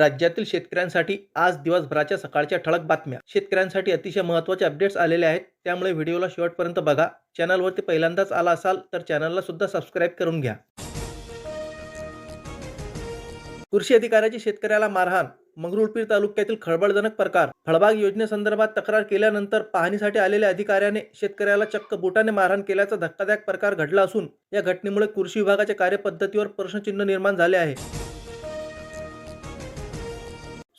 राज्यातील शेतकऱ्यांसाठी आज दिवसभराच्या सकाळच्या ठळक बातम्या. शेतकऱ्यांसाठी अतिशय महत्त्वाचे अपडेट्स आलेले आहेत. त्यामुळे व्हिडिओला शेवटपर्यंत बघा. चॅनलवरती पहिल्यांदाच आला असाल तर चॅनलला सुद्धा सबस्क्राईब करून घ्या. कृषी अधिकाऱ्याची शेतकऱ्याला मारहाण. मंगरुळपीर तालुक्यातील खळबळजनक प्रकार. फळबाग योजनेसंदर्भात तक्रार केल्यानंतर पाहणीसाठी आलेल्या अधिकाऱ्याने शेतकऱ्याला चक्क बोटाने मारहाण केल्याचा धक्कादायक प्रकार घडला असून या घटनेमुळे कृषी विभागाच्या कार्यपद्धतीवर प्रश्नचिन्ह निर्माण झाले आहे.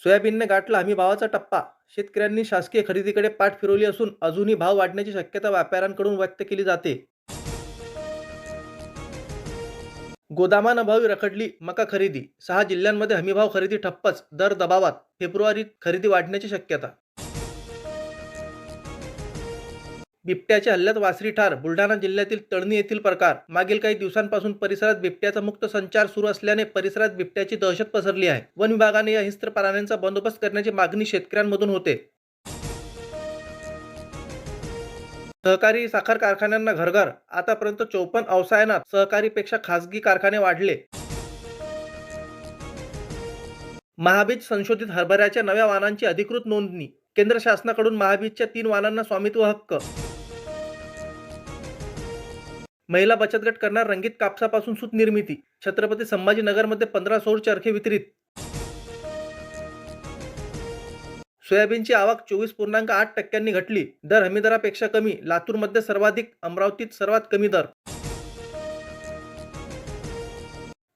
सोयाबीनने गाठला हमी भावाचा टप्पा. शेतकऱ्यांनी शासकीय खरेदीकडे पाठ फिरवली असून अजूनही भाव वाढण्याची शक्यता व्यापाऱ्यांकडून व्यक्त केली जाते. गोदामानभावी रखडली मका खरेदी. सहा जिल्ह्यांमध्ये हमीभाव खरेदी ठप्पच दर दबावात. फेब्रुवारीत खरेदी वाढण्याची शक्यता बिबट्याच्या हल्ल्यात वासरी ठार बुलढाणा जिल्ह्यातील तळणी येथील प्रकार. मागील काही दिवसांपासून परिसरात बिबट्याचा मुक्त संचार सुरू असल्याने परिसरात बिबट्याची दहशत पसरली आहे. वन विभागाने या हिंस्त्र प्राण्यांचा बंदोबस्त करण्याची मागणी शेतकऱ्यांमधून होते. सहकारी साखर कारखान्यांना घरघर. आतापर्यंत चौपन्न अवसायनात सहकारीपेक्षा खासगी कारखाने वाढले. महाबीज संशोधित हरभऱ्याच्या नव्या वाहनांची अधिकृत नोंदणी. केंद्र शासनाकडून महाबीजच्या तीन वाहनांना स्वामित्व हक्क. महिला बचत गट करणार रंगीत कापसापासून सूत निर्मिती. छत्रपती संभाजीनगरमध्ये पंधरा सौर चरखे वितरित. सोयाबीनची आवक चोवीस पूर्णांक आठ टक्क्यांनी घटली. दर हमीदरापेक्षा कमी. लातूरमध्ये सर्वाधिक अमरावतीत सर्वात कमी दर.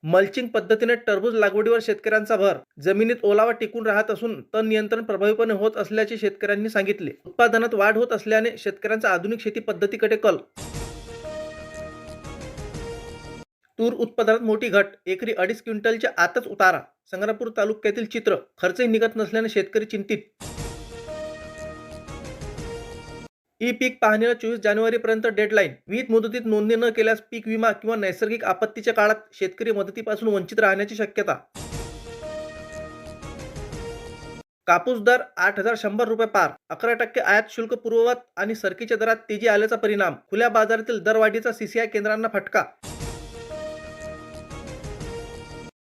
मल्चिंग पद्धतीने टरबूज लागवडीवर शेतकऱ्यांचा भर. जमिनीत ओलावा टिकून राहत असून तण नियंत्रण प्रभावीपणे होत असल्याचे शेतकऱ्यांनी सांगितले. उत्पादनात वाढ होत असल्याने शेतकऱ्यांचा आधुनिक शेती पद्धतीकडे कल. तूर उत्पादनात मोठी घट. एकरी अडीच क्विंटलच्या आतच उतारा. संग्रापूर तालुक्यातील चित्र खर्चही निघत नसल्याने शेतकरी चिंतित. ई पीक पाहणीला चोवीस जानेवारीपर्यंत डेडलाईन. विहित मुदतीत नोंदणी न केल्यास पीक विमा किंवा नैसर्गिक आपत्तीच्या काळात शेतकरी मदतीपासून वंचित राहण्याची शक्यता. कापूस दर आठ हजार शंभर रुपये पार. अकरा टक्के आयात शुल्क पूर्ववत आणि सरकीच्या दरात तेजी आल्याचा परिणाम. खुल्या बाजारातील दरवाढीचा सीसीआय केंद्रांना फटका.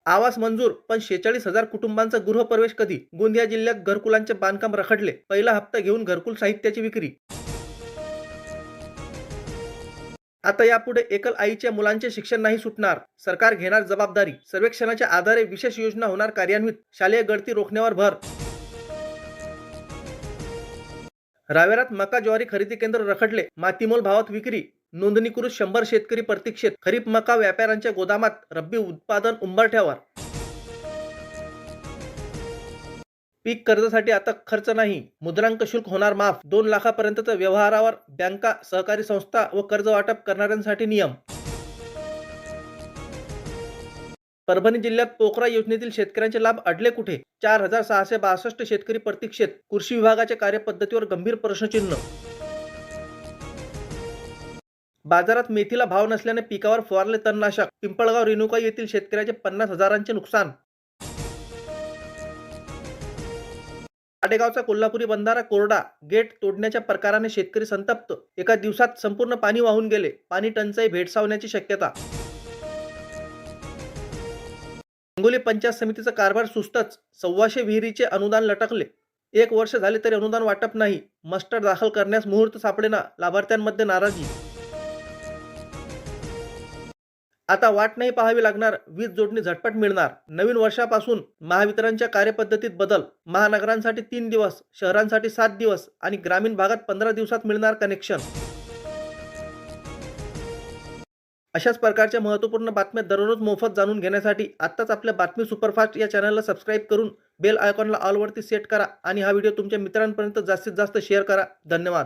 आवास मंजूर पण शेचाळीस हजार कुटुंबांचा गृहप्रवेश कधी? गोंदिया जिल्ह्यात घरकुलांचे बांधकाम रखडले. पहिला हप्ता घेऊन घरकुल साहित्याची विक्री. आता यापुढे एकल आईच्या मुलांचे शिक्षण नाही सुटणार. सरकार घेणार जबाबदारी. सर्वेक्षणाच्या आधारे विशेष योजना होणार कार्यान्वित. शालेय गळती रोखण्यावर भर. रावेरात मका ज्वारी खरेदी केंद्र रखडले. मातीमोल भावात विक्री. नोंदणीकृत शंभर शेतकरी प्रतीक्षेत खरीप मका व्यापाऱ्यांच्या गोदामात रब्बी उत्पादन उंबरठ्यावर पीक कर्जासाठी आता खर्च नाही. मुद्रांक शुल्क होणार माफ. दोन लाखापर्यंतच्या व्यवहारावर बँका सहकारी संस्था व कर्ज वाटप करणाऱ्यांसाठी नियम. परभणी जिल्ह्यात पोखरा योजनेतील शेतकऱ्यांचे लाभ अडले कुठे? चार हजार सहाशे बासष्ट शेतकरी प्रतीक्षेत. कृषी विभागाच्या कार्यपद्धतीवर गंभीर प्रश्नचिन्ह बाजारात मेथीला भाव नसल्याने पिकावर फवारले तणनाशक. पिंपळगाव रेणुका येथील शेतकऱ्याचे पन्नास हजारांचे नुकसान. आडेगावचा कोल्हापुरी बंधारा कोरडा. गेट तोडण्याच्या प्रकाराने शेतकरी संतप्त. एका दिवसात संपूर्ण पाणी वाहून गेले. पाणी टंचाई भेडसावण्याची शक्यता. हिंगोली पंचायत समितीचा कारभार सुस्तच. सव्वाशे विहिरीचे अनुदान लटकले. एक वर्ष झाले तरी अनुदान वाटप नाही. मस्टर दाखल करण्यास मुहूर्त सापडेना. लाभार्थ्यांमध्ये नाराजी. आता वाट नाही पाहावी लागणार वीज जोडणी झटपट मिळणार. नवीन वर्षापासून महावितरणच्या कार्यपद्धतीत बदल. महानगरांसाठी तीन दिवस शहरांसाठी सात दिवस आणि ग्रामीण भागात पंधरा दिवसात मिळणार कनेक्शन. अशाच प्रकारच्या महत्त्वपूर्ण बातम्या दररोज मोफत जाणून घेण्यासाठी आत्ताच आपल्या बातमी सुपरफास्ट या चॅनलला सबस्क्राईब करून बेल आयकॉनला ऑलवरती सेट करा आणि हा व्हिडिओ तुमच्या मित्रांपर्यंत जास्तीत जास्त शेअर करा. धन्यवाद.